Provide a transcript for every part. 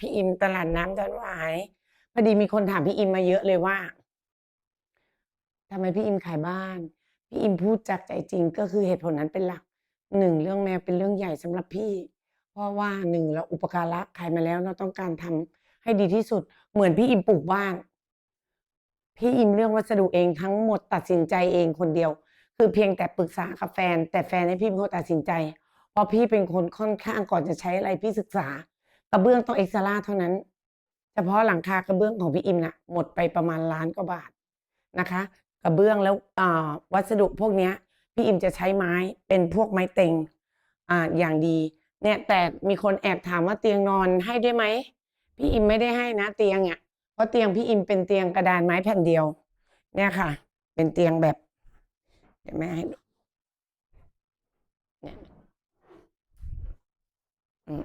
พี่อิมตลาดน้ำดอนหวายพอดีมีคนถามพี่อิมมาเยอะเลยว่าทำไมพี่อิมขายบ้าน พี่อิมพูดจากใจจริงก็คือเหตุผลนั้นเป็นหลักหนึ่งเรื่องแมวเป็นเรื่องใหญ่สำหรับพี่ เพราะว่าหนึ่งเราอุปการะขายมาแล้วเราต้องการทำให้ดีที่สุด เหมือนพี่อิมปลูกบ้าน พี่อิมเรื่องวัสดุเองทั้งหมดตัดสินใจเองคนเดียว คือเพียงแต่ปรึกษากับแฟน แต่แฟนให้พี่เป็นคนตัดสินใจ เพราะพี่เป็นคนค่อนข้างก่อนจะใช้อะไรพี่ศึกษา กระเบื้องต้องเอ็กซ์ล่าเท่านั้น เฉพาะหลังคากระเบื้องของพี่อิมน่ะหมดไปประมาณล้านกว่าบาทนะคะ กระเบื้องแล้วอวัสดุพวกเนี้ยพี่อิมจะใช้ไม้เป็นพวกไม้เต็งอ่าอย่างดีเนี่ยแต่มีคนแอบถามว่าเตียงนอนให้ได้ไหมพี่อิมไม่ได้ให้นะเตียงเนี่ยเพราะเตียงพี่อิมเป็นเตียงกระดานไม้แผ่นเดียว เนี่ยค่ะ เป็นเตียงแบบเดี๋ยวแม่ให้ดูเนี่ยอืม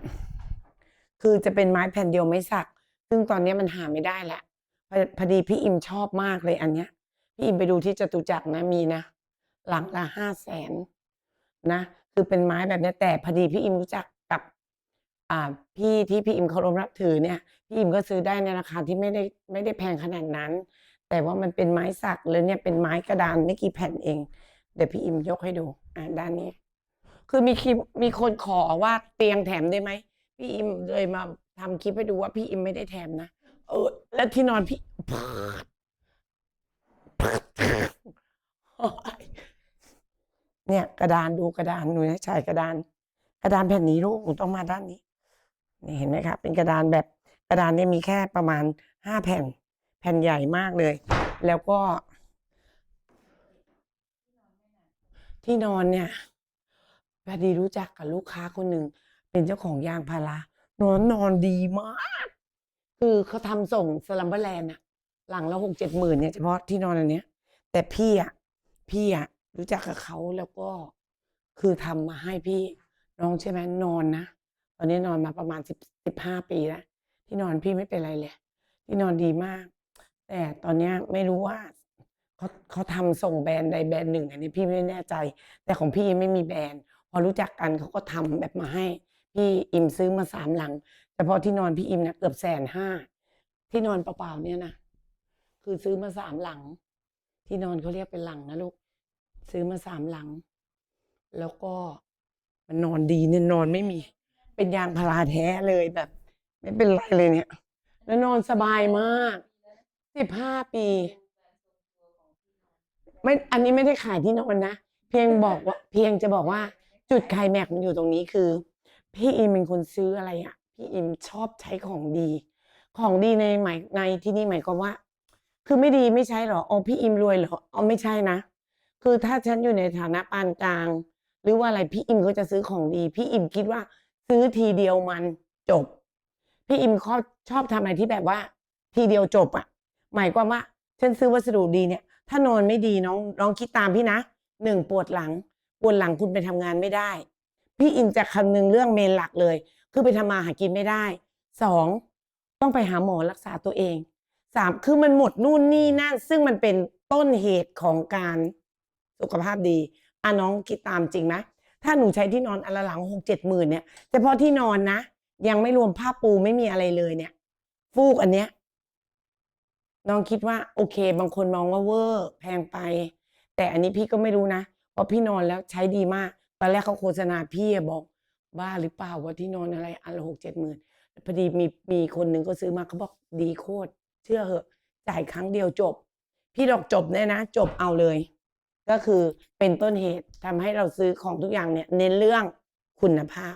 คือจะเป็นไม้แผ่นเดียวไม่สัก ซึ่งตอนนี้มันหาไม่ได้แหละพอพอดีพี่อิมชอบมากเลยอันเนี้ย พี่อิมไปดูที่จตุจักรนะมีนะ หลังละห้าแสนนะ คือเป็นไม้แบบนี้แต่พอดีพี่อิมรู้จักกับอ่าพี่ที่พี่อิมเคารพนับถือเนี่ย พี่อิมก็ซื้อได้ในราคาที่ไม่ได้ไม่ได้แพงขนาดนั้น แต่ว่ามันเป็นไม้สักเลยเนี่ยเป็นไม้กระดานไม่กี่แผ่นเอง เดี๋ยวพี่อิมยกให้ดูอ่าด้านนี้ คือมีคมีคนขอว่าเตียงแถมได้ไหม พี่อิมเลยมาทำคลิปให้ดูว่าพี่อิมไม่ได้แถมนะ เออ แล้วที่นอนพี่เนี่ยกระดานดูกระดานหนูนะใช่กระดาน กระดานแผ่นนี้ลูกหนูต้องมาด้านนี้นี่เห็นไหมครับเป็นกระดานแบบกระดานเนี่ยมีแค่ประมาณห้าแผ่น แผ่นใหญ่มากเลย แล้วก็ ที่นอนเนี่ยพอดีรู้จักกับลูกค้าคนหนึ่ง เป็นเจ้าของยางพารานอนนอนดีมาก คือเขาทำส่งสลัมเบอร์แลนด์อะหลังละหกเจ็ดหมื่นเนี่ยเฉพาะที่นอนอันเนี้ย แต่พี่อะพี่อะรู้จักกับเขาแล้วก็คือทำมาให้พี่น้องใช่ไหมนอนนะตอนนี้นอนมาประมาณสิบสิบห้าปีแล้วที่นอนพี่ไม่เป็นไรเลย ที่นอนดีมาก แต่ตอนเนี้ยไม่รู้ว่าเขาเขาทำส่งแบรนด์ใดแบรนด์หนึ่งอันนี้พี่ไม่แน่ใจ แต่ของพี่ไม่มีแบรนด์พอรู้จักกันเขาก็ทำแบบมาให้ พี่อิมซื้อมาสามหลังเฉพาะที่นอนพี่อิมเนี่ยเกือบแสนห้าที่นอนเปล่าๆเนี่ยนะคือซื้อมาสามหลัง ที่นอนเขาเรียกเป็นหลังนะลูกซื้อมาสามหลัง แล้วก็มันนอนดีเนี่ยนอนไม่มี เป็นยางพาราแท้เลยแบบ ไม่เป็นไรเลยเนี่ย แล้วนอนสบายมากสิบห้าปี ไม่อันนี้ไม่ได้ขายที่นอนนะเพียงบอกว่า เพียงจะบอกว่าจุดไคลแม็กมันอยู่ตรงนี้คือ พี่อิมเป็นคนซื้ออะไรอะ พี่อิมชอบใช้ของดี ของดีในหมายในที่นี่หมายความว่า คือไม่ดีไม่ใช่หรออ๋อพี่อิมรวยเหรออ๋อไม่ใช่นะ คือถ้าฉันอยู่ในฐานะปานกลาง หรือว่าอะไรพี่อิมก็จะซื้อของดี พี่อิมคิดว่าซื้อทีเดียวมันจบ พี่อิมชอบชอบทำอะไรที่แบบว่า ทีเดียวจบอะ หมายความว่า ฉันซื้อวัสดุดีเนี่ย ถ้านอนไม่ดีน้องน้องคิดตามพี่นะหนึ่งปวดหลังปวดหลังคุณไปทำงานไม่ได้ พี่อิมจะคำนึงเรื่องเมนหลักเลย คือไปทำมาหากินไม่ได้สองต้องไปหาหมอรักษาตัวเองสามคือมันหมดนู่นนี่นั่น ซึ่งมันเป็นต้นเหตุของการสุขภาพดีอะน้องคิดตามจริงไหมถ้าหนูใช้ที่นอนอันละหลังหกเจ็ดหมื่นเนี่ยเฉพาะที่นอนนะ ยังไม่รวมผ้าปูไม่มีอะไรเลยเนี่ย ฟูกอันเนี้ยน้องคิดว่าโอเค บางคนมองว่าเวอร์แพงไป แต่อันนี้พี่ก็ไม่รู้นะเพราะพี่นอนแล้วใช้ดีมาก ตอนแรกเขาโฆษณาพี่บอกบ้าหรือเปล่าว่าที่นอนอะไรอันละหกเจ็ดหมื่นพอดีมีมีคนหนึ่งก็ซื้อมาเขาบอกดีโคตรเชื่อเหอะจ่ายครั้งเดียวจบ พี่ดอกจบเนี่ยนะ จบเอาเลย ก็คือเป็นต้นเหตุทำให้เราซื้อของทุกอย่างเนี่ย เน้นเรื่องคุณภาพ